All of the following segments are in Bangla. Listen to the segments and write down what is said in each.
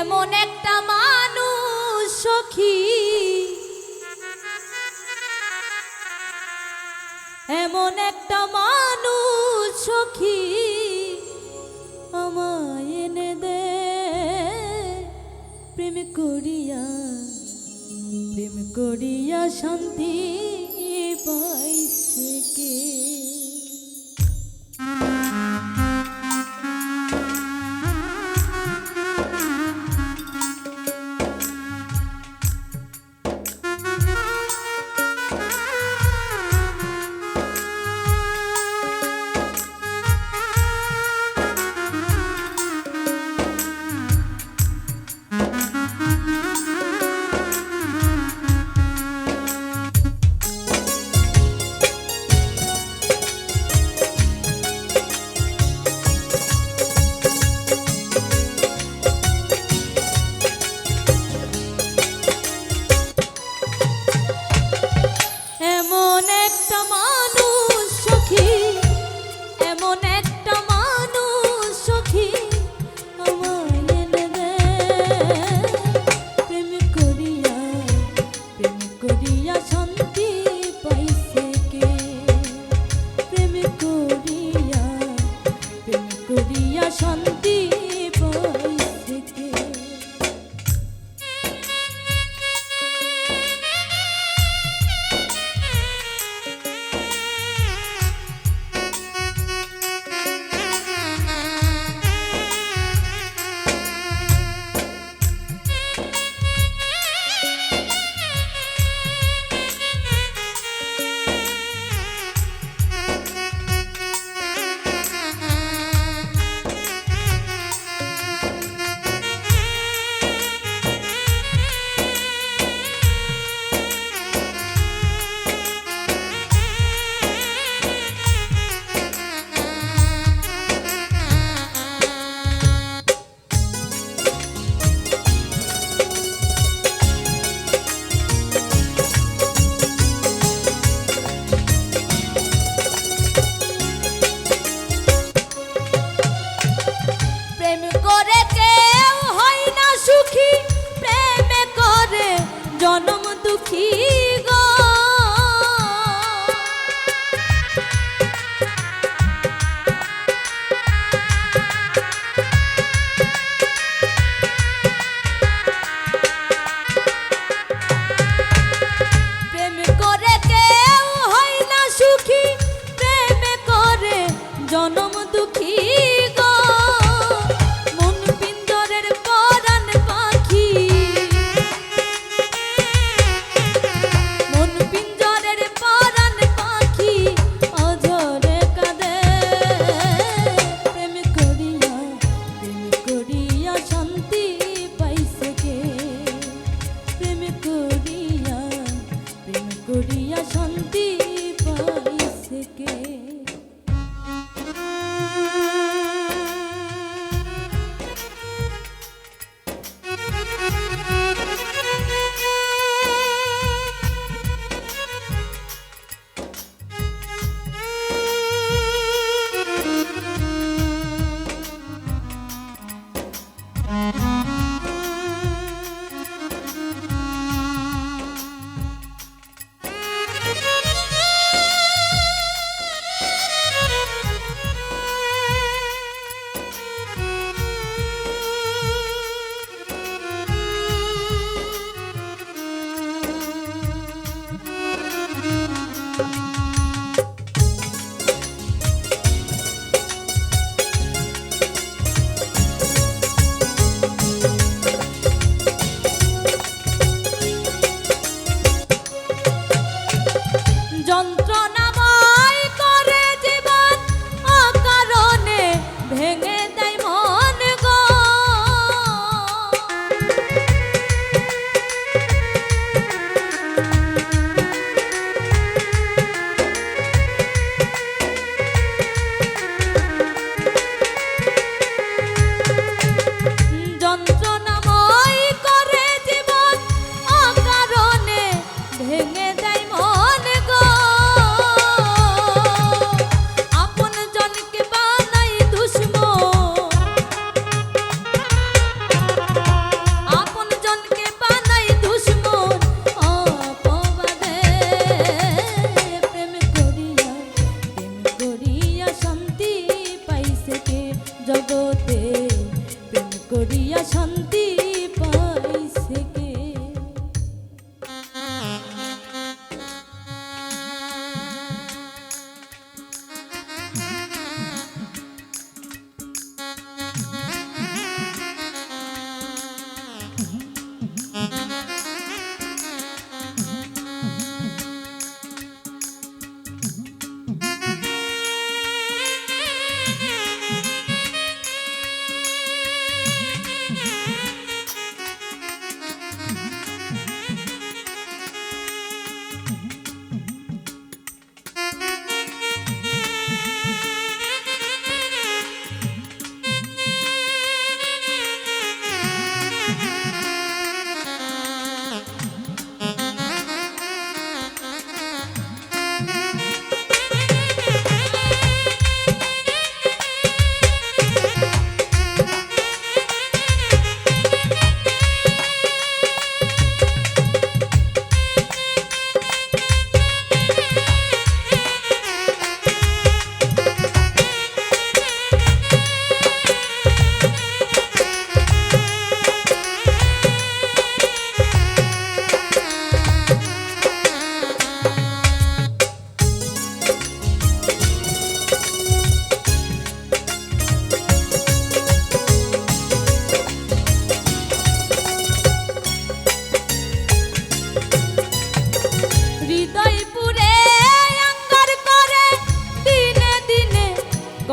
এমন একটা মানুষ সখী। এমন একটা মানুষ সখী আমায় এনে দে, প্রেম করিয়া প্রেম করিয়া শান্তি পাইছে কে?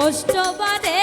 কষ্ট বাদে